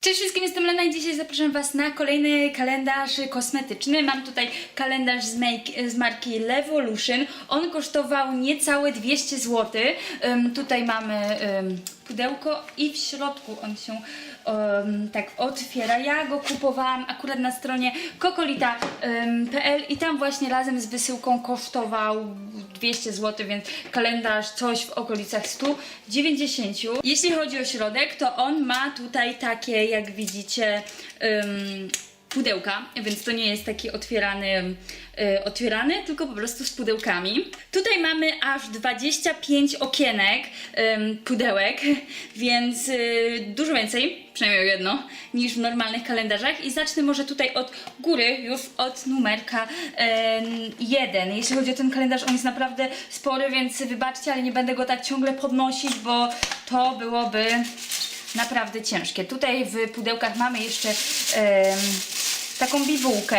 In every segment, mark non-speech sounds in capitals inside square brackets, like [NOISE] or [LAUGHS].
Cześć wszystkim, jestem Lena i dzisiaj zapraszam Was na kolejny kalendarz kosmetyczny. Mam tutaj kalendarz z, make, z marki Levolution. On kosztował niecałe 200 zł. Ym, tutaj mamy ym, pudełko i w środku on się ym, tak otwiera. Ja go kupowałam akurat na stronie kokolita.pl i tam właśnie razem z wysyłką kosztował 200 zł, więc kalendarz coś w okolicach 190. Jeśli chodzi o środek, to on ma tutaj takie, jak widzicie, ym, pudełka, więc to nie jest taki otwierany, y, otwierany, tylko po prostu z pudełkami. Tutaj mamy aż 25 okienek, ym, pudełek, [LAUGHS] więc y, dużo więcej, przynajmniej o jedno, niż w normalnych kalendarzach. I zacznę może tutaj od góry, już od numerka 1. Jeśli chodzi o ten kalendarz, on jest naprawdę spory, więc wybaczcie, ale nie będę go tak ciągle podnosić, bo to byłoby naprawdę ciężkie. Tutaj w pudełkach mamy jeszcze em, taką bibułkę.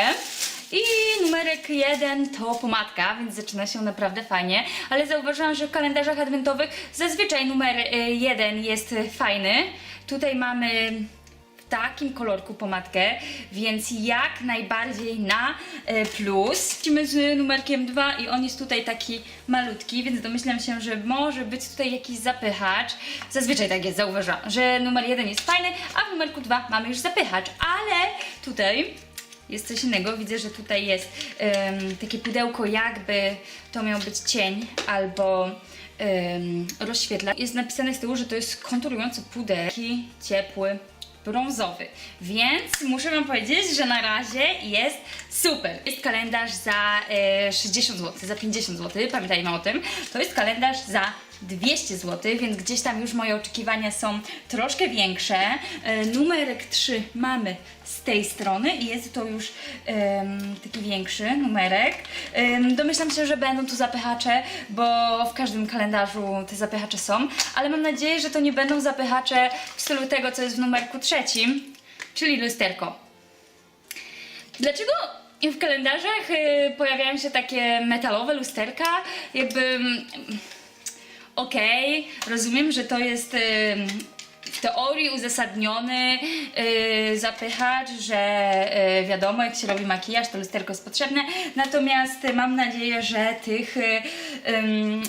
I numerek jeden to pomadka, więc zaczyna się naprawdę fajnie. Ale zauważyłam, że w kalendarzach adwentowych zazwyczaj numer y, jeden jest y, fajny. Tutaj mamy w takim kolorku pomadkę, więc jak najbardziej na e, plus. Lecimy z numerkiem 2 i on jest tutaj taki malutki, więc domyślam się, że może być tutaj jakiś zapychacz. Zazwyczaj tak jest, zauważam, że numer 1 jest fajny, a w numerku 2 mamy już zapychacz, ale tutaj jest coś innego. Widzę, że tutaj jest em, takie pudełko, jakby to miał być cień albo em, rozświetla. Jest napisane z tyłu, że to jest konturujący pudeł, taki ciepły, brązowy. Więc muszę Wam powiedzieć, że na razie jest super. Jest kalendarz za e, 60 zł, za 50 zł, pamiętajmy o tym. To jest kalendarz za 200 zł, więc gdzieś tam już moje oczekiwania są troszkę większe. E, numerek 3 mamy z tej strony i jest to już taki większy numerek. Domyślam się, że będą tu zapychacze, bo w każdym kalendarzu te zapychacze są, ale mam nadzieję, że to nie będą zapychacze w stylu tego, co jest w numerku trzecim, czyli lusterko. Dlaczego w kalendarzach y, pojawiają się takie metalowe lusterka? Jakby. Okej, rozumiem, że to jest y, w teorii uzasadniony y, zapychacz, że y, wiadomo, jak się robi makijaż, to lusterko jest potrzebne. Natomiast y, mam nadzieję, że tych y,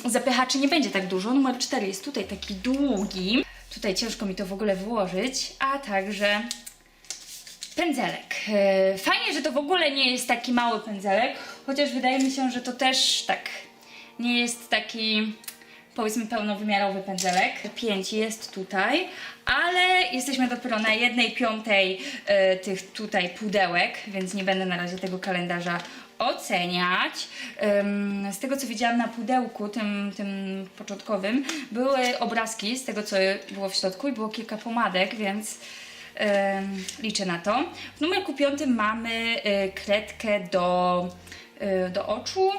zapychaczy nie będzie tak dużo. Numer 4 jest tutaj taki długi. Tutaj ciężko mi to w ogóle włożyć, a także pędzelek. E, Fajnie, że to w ogóle nie jest taki mały pędzelek, chociaż wydaje mi się, że to też tak nie jest taki powiedzmy pełnowymiarowy pędzelek. Pięć jest tutaj, ale jesteśmy dopiero na jednej piątej e, tych tutaj pudełek, więc nie będę na razie tego kalendarza oceniać. Ym, Z tego co widziałam na pudełku, tym, tym początkowym, były obrazki z tego co było w środku i było kilka pomadek, więc Ym, liczę na to. W numerku piątym mamy y, kredkę do, y, do oczu.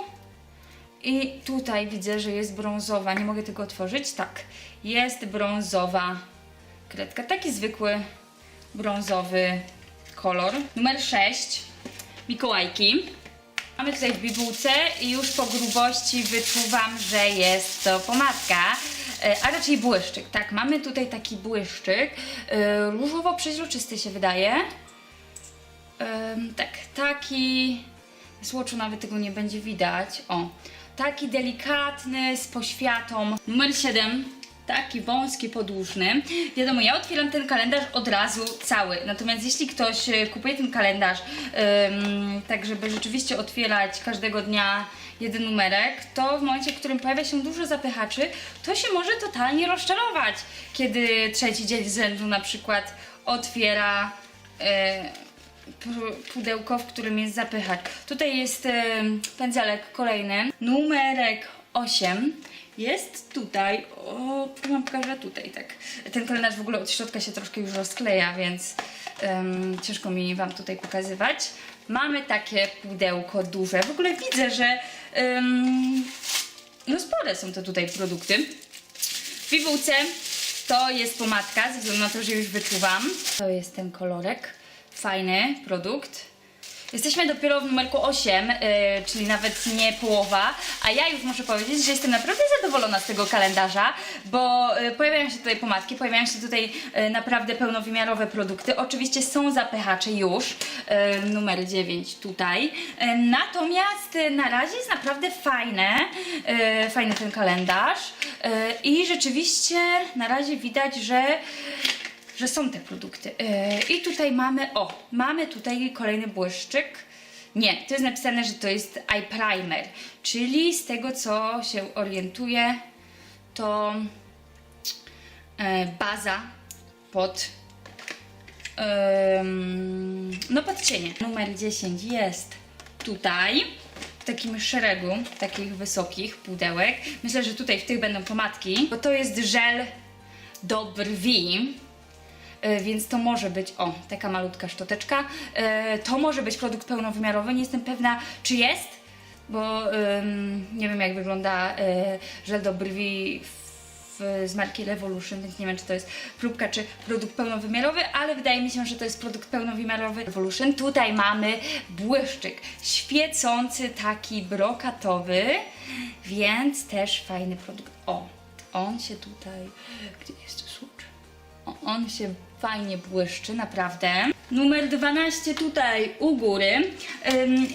I tutaj widzę, że jest brązowa. Nie mogę tego otworzyć. Tak, jest brązowa kredka. Taki zwykły brązowy kolor. Numer 6. Mikołajki. Mamy tutaj w bibułce i już po grubości wyczuwam, że jest to pomadka, e, a raczej błyszczyk. Tak, mamy tutaj taki błyszczyk, e, różowo-przeźroczysty się wydaje. Tak, taki, z oczu nawet tego nie będzie widać. O, taki delikatny, z poświatą. Numer 7. Taki wąski, podłużny. Wiadomo, ja otwieram ten kalendarz od razu cały. Natomiast jeśli ktoś e, kupuje ten kalendarz, tak żeby rzeczywiście otwierać każdego dnia jeden numerek, to w momencie, w którym pojawia się dużo zapychaczy, to się może totalnie rozczarować, kiedy trzeci dzień z rzędu na przykład otwiera e, pudełko, w którym jest zapychacz. Tutaj jest pędzelek kolejny. Numerek 8 jest tutaj. O, mam pokażę tutaj, tak. Ten kalendarz w ogóle od środka się troszkę już rozkleja, więc em, ciężko mi Wam tutaj pokazywać. Mamy takie pudełko duże. W ogóle widzę, że em, no spore są to tutaj produkty. W bibułce to jest pomadka, ze względu na to, że już wyczuwam. To jest ten kolorek. Fajny produkt. Jesteśmy dopiero w numerku 8, yy, czyli nawet nie połowa, a ja już muszę powiedzieć, że jestem naprawdę zadowolona z tego kalendarza, bo yy, pojawiają się tutaj pomadki, pojawiają się tutaj yy, naprawdę pełnowymiarowe produkty. Oczywiście są zapychacze już, yy, numer 9 tutaj. Yy, natomiast yy, na razie jest naprawdę fajne, yy, fajny ten kalendarz yy, i rzeczywiście na razie widać, że że są te produkty. Yy, I tutaj mamy, o, mamy tutaj kolejny błyszczyk. Nie, to jest napisane, że to jest eye primer, czyli z tego co się orientuję, to e, baza pod em, no pod cienie. Numer 10 jest tutaj w takim szeregu takich wysokich pudełek. Myślę, że tutaj w tych będą pomadki, bo to jest żel do brwi. E, Więc to może być, o, taka malutka szczoteczka. E, To może być produkt pełnowymiarowy. Nie jestem pewna, czy jest, bo nie wiem, jak wygląda e, żel do brwi z marki Revolution, więc nie wiem, czy to jest próbka, czy produkt pełnowymiarowy, ale wydaje mi się, że to jest produkt pełnowymiarowy Revolution. Tutaj mamy błyszczyk świecący, taki brokatowy, więc też fajny produkt. O, on się tutaj, gdzie jest słucz? O, on się fajnie błyszczy, naprawdę. Numer 12 tutaj u góry.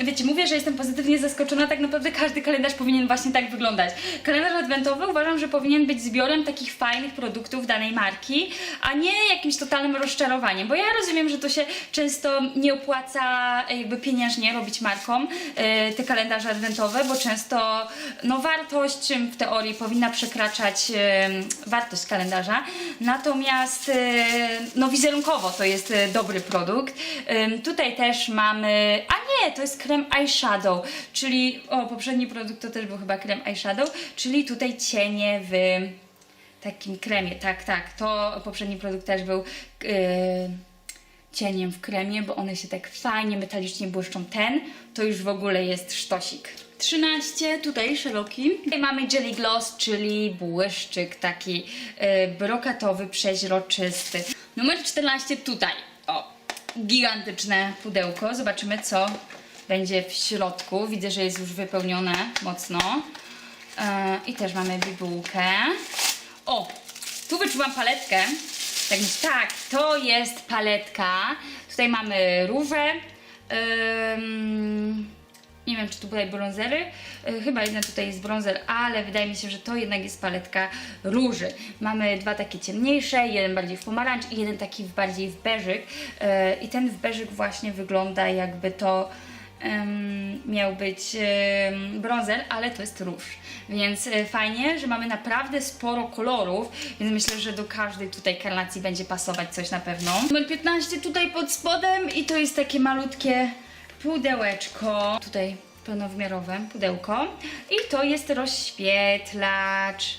Wiecie, mówię, że jestem pozytywnie zaskoczona, tak naprawdę każdy kalendarz powinien właśnie tak wyglądać. Kalendarz adwentowy uważam, że powinien być zbiorem takich fajnych produktów danej marki, a nie jakimś totalnym rozczarowaniem, bo ja rozumiem, że to się często nie opłaca e, jakby pieniężnie robić markom e, te kalendarze adwentowe, bo często no wartość w teorii powinna przekraczać em, wartość kalendarza, natomiast e, no wizerunkowo to jest e, dobry produkt. Ym, tutaj też mamy, a nie, to jest krem eyeshadow, czyli, o poprzedni produkt to też był chyba krem eyeshadow, czyli tutaj cienie w takim kremie, tak, tak, to poprzedni produkt też był yy, cieniem w kremie, bo one się tak fajnie metalicznie błyszczą. Ten to już w ogóle jest sztosik. 13, tutaj szeroki. Tutaj mamy Jelly Gloss, czyli błyszczyk taki yy, brokatowy, przeźroczysty. Numer 14 tutaj. Gigantyczne pudełko. Zobaczymy, co będzie w środku. Widzę, że jest już wypełnione mocno. Yy, I też mamy bibułkę. O, tu wyczułam paletkę. Tak, tak, to jest paletka. Tutaj mamy róże. Ym, nie wiem, czy tu tutaj bronzery. Yy, chyba jedna tutaj jest bronzer, ale wydaje mi się, że to jednak jest paletka róży. Mamy dwa takie ciemniejsze, jeden bardziej w pomarańcz i jeden taki bardziej w beżyk. Yy, I ten w beżyk właśnie wygląda jakby to miał być em, bronzer, ale to jest róż. Więc e, fajnie, że mamy naprawdę sporo kolorów, więc myślę, że do każdej tutaj karnacji będzie pasować coś na pewno. Numer 15 tutaj pod spodem i to jest takie malutkie pudełeczko. Tutaj pełnowymiarowe pudełko. I to jest rozświetlacz.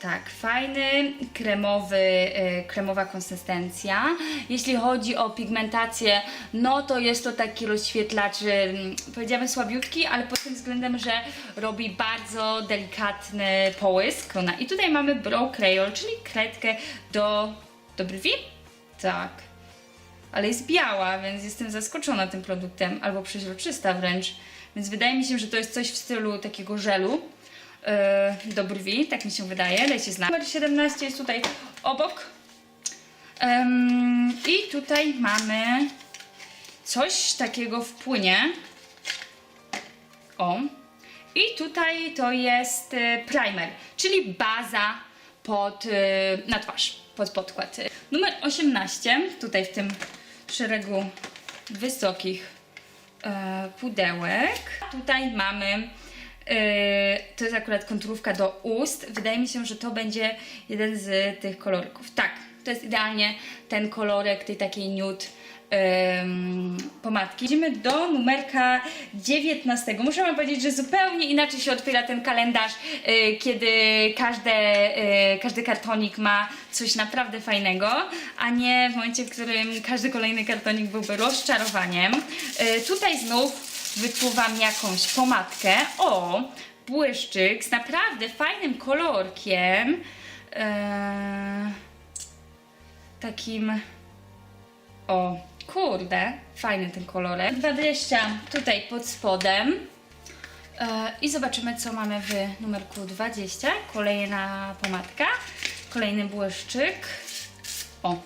Tak, fajny, kremowy, e, kremowa konsystencja. Jeśli chodzi o pigmentację, no to jest to taki rozświetlacz, em, powiedziałabym słabiutki, ale pod tym względem, że robi bardzo delikatny połysk. No I tutaj mamy Brow Crayon, czyli kredkę do, do brwi. Tak. Ale jest biała, więc jestem zaskoczona tym produktem, albo przeźroczysta wręcz. Więc wydaje mi się, że to jest coś w stylu takiego żelu yy, do brwi, tak mi się wydaje. Dajcie znać. Numer 17 jest tutaj obok. Ym, I tutaj mamy coś takiego w płynie. O. I tutaj to jest y, primer, czyli baza pod, y, na twarz, pod podkład. Numer 18, tutaj w tym szeregu wysokich e, pudełek. Tutaj mamy, e, to jest akurat konturówka do ust. Wydaje mi się, że to będzie jeden z tych kolorków. Tak, to jest idealnie ten kolorek tej takiej nude pomadki. Idziemy do numerka 19. Muszę wam powiedzieć, że zupełnie inaczej się otwiera ten kalendarz, y, kiedy każde, y, każdy kartonik ma coś naprawdę fajnego, a nie w momencie, w którym każdy kolejny kartonik byłby rozczarowaniem. Y, tutaj znów wyczuwam jakąś pomadkę. O, błyszczyk z naprawdę fajnym kolorkiem. Eee, takim o Kurde, fajny ten kolorek. 20 tutaj pod spodem. E, I zobaczymy, co mamy w numerku 20. Kolejna pomadka, kolejny błyszczyk. O,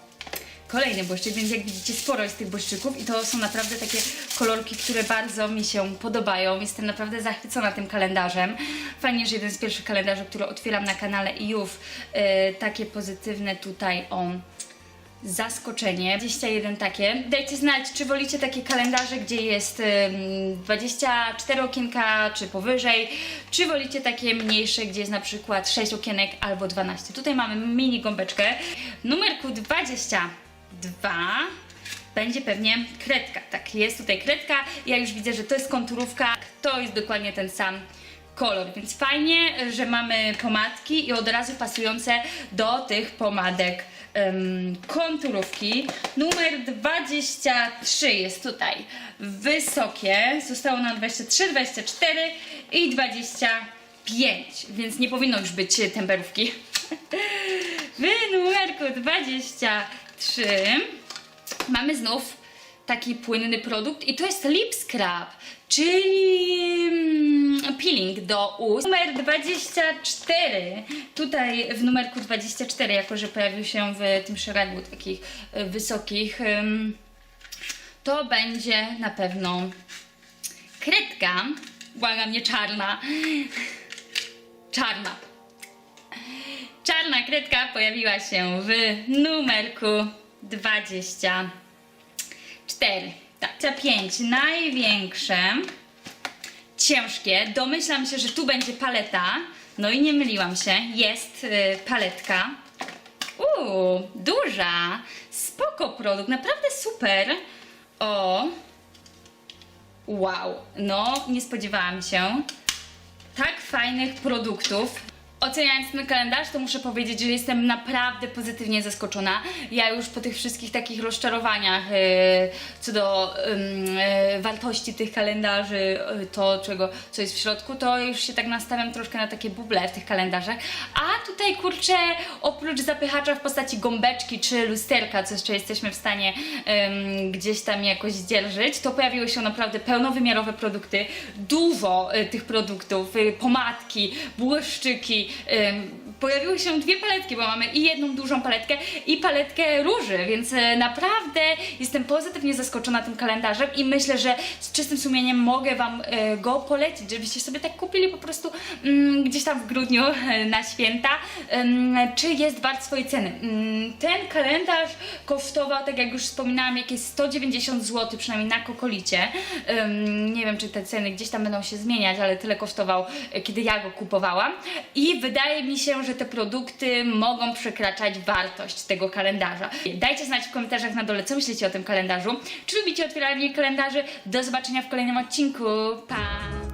kolejny błyszczyk, więc jak widzicie, sporo jest tych błyszczyków i to są naprawdę takie kolorki, które bardzo mi się podobają. Jestem naprawdę zachwycona tym kalendarzem. Fajnie, że jeden z pierwszych kalendarzy, który otwieram na kanale i już e, takie pozytywne tutaj o zaskoczenie. 21 takie. Dajcie znać, czy wolicie takie kalendarze, gdzie jest ym, 24 okienka, czy powyżej, czy wolicie takie mniejsze, gdzie jest na przykład 6 okienek albo 12. Tutaj mamy mini gąbeczkę. Numerku 22 będzie pewnie kredka. Tak, jest tutaj kredka. Ja już widzę, że to jest konturówka. To jest dokładnie ten sam kolor, więc fajnie, że mamy pomadki i od razu pasujące do tych pomadek em, konturówki. Numer 23 jest tutaj wysokie, zostało nam 23, 24 i 25, więc nie powinno już być temperówki. [LAUGHS] W numerku 23 mamy znów taki płynny produkt i to jest lip scrub, czyli mm, peeling do ust. Numer 24, tutaj w numerku 24, jako że pojawił się w tym szeregu takich e, wysokich, to będzie na pewno kredka, błagam, nie czarna, czarna. Czarna kredka pojawiła się w numerku 24. 25. Największe, ciężkie. Domyślam się, że tu będzie paleta. No i nie myliłam się. Jest y, paletka. Uuu, duża. Spoko produkt, naprawdę super. O. Wow. No, nie spodziewałam się tak fajnych produktów. Oceniając ten kalendarz, to muszę powiedzieć, że jestem naprawdę pozytywnie zaskoczona. Ja już po tych wszystkich takich rozczarowaniach e, co do e, wartości tych kalendarzy, e, to czego, co jest w środku, to już się tak nastawiam troszkę na takie buble w tych kalendarzach. A tutaj kurczę, oprócz zapychacza w postaci gąbeczki czy lusterka, co jeszcze jesteśmy w stanie em, gdzieś tam jakoś zdzierżyć, to pojawiły się naprawdę pełnowymiarowe produkty, dużo e, tych produktów, e, pomadki, błyszczyki. Em, Pojawiły się dwie paletki, bo mamy i jedną dużą paletkę i paletkę róży, więc e, naprawdę jestem pozytywnie zaskoczona tym kalendarzem i myślę, że z czystym sumieniem mogę Wam e, go polecić, żebyście sobie tak kupili po prostu mm, gdzieś tam w grudniu e, na święta. Czy jest wart swojej ceny? Mm, Ten kalendarz kosztował, tak jak już wspominałam, jakieś 190 zł, przynajmniej na kokolicie. Nie wiem, czy te ceny gdzieś tam będą się zmieniać, ale tyle kosztował, kiedy ja go kupowałam. I wydaje mi się, że te produkty mogą przekraczać wartość tego kalendarza. Dajcie znać w komentarzach na dole, co myślicie o tym kalendarzu. Czy lubicie otwieranie kalendarzy? Do zobaczenia w kolejnym odcinku. Pa!